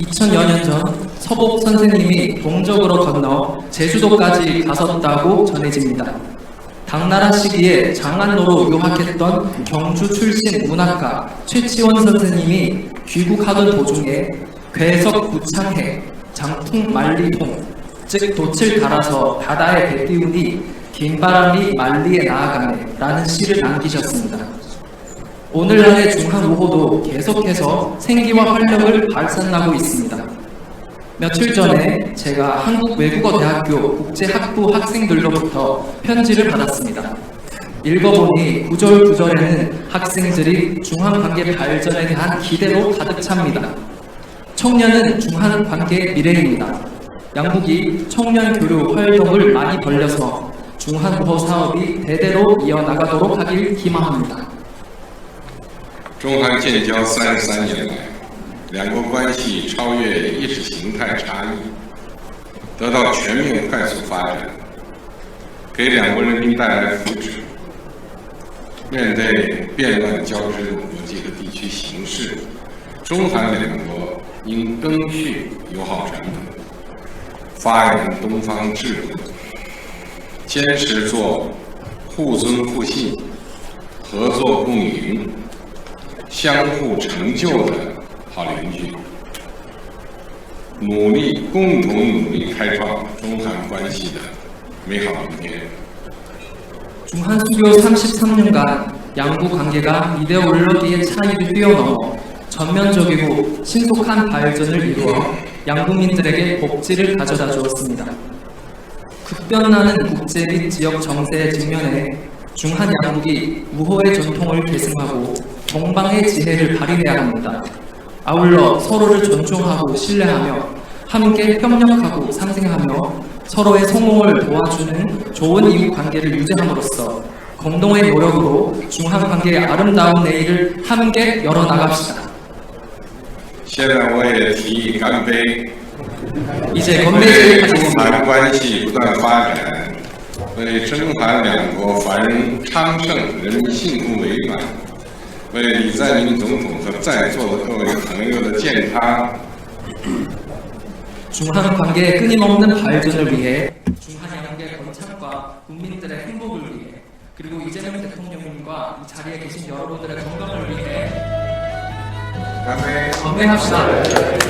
2000여 년 전 서복 선생님이 동적으로 건너 제주도까지 가셨다고 전해집니다. 당나라 시기에 장안로로 유학했던 경주 출신 문학가 최치원 선생님이 귀국하던 도중에 괴석 구창해 장풍 만리통 즉 돛을 갈아서 바다에 내띄우니 긴 바람이 만리에 나아가네 라는 시를 남기셨습니다. 오늘날의 중한우호도 계속해서 생기와 활력을 발산하고 있습니다. 며칠 전에 제가 한국외국어대학교 국제학부 학생들로부터 편지를 받았습니다. 읽어보니 구절 구절에는 학생들이 중한관계 발전에 대한 기대로 가득 찹니다. 청년은 중한관계의 미래입니다. 양국이 청년 교류 활동을 많이 벌려서 중한우호 사업이 대대로 이어나가도록 하길 기망합니다. 中韩建交三十三年来，两国关系超越意识形态差异，得到全面快速发展，给两国人民带来福祉。面对变乱交织的国际和地区形势，中韩两国应更续友好传统，发扬东方智慧，坚持做互尊互信、合作共赢。相互成就的好邻居，努力共同努力开创中韩关系的美好明天。 중한 수교 33년간 양국 관계가 이데올로기의 차이를 뛰어넘어 전면적이고 신속한 발전을 이루어 양국민들에게 복지를 가져다 주었습니다. 급변하는 국제 및 지역 정세에 직면해 중한 양국이 우호의 전통을 계승하고 동방의 지혜를 발휘해야 합니다. 아울러 서로를 존중하고 신뢰하며 함께 협력하고 상생하며 서로의 성공을 도와주는 좋은 이웃 관계를 유지함으로써 공동의 노력으로 중한 관계의 아름다운 내일을 함께 열어나갑시다. 现在我也提议干杯， 이제 为 건배제를 中 가지겠습니다. 韩关系不断发展，为中韩两国繁荣昌盛、人民幸福美满， 为李在明总统和在座的各位朋友的健康 중한 관계의 끊임없는 발전을 위해 중한 양국의 건창과 국민들의 행복을 위해 그리고 이재명 대통령님과 이 자리에 계신 여러분들의 건강을 위해 干杯！ 건배합시다.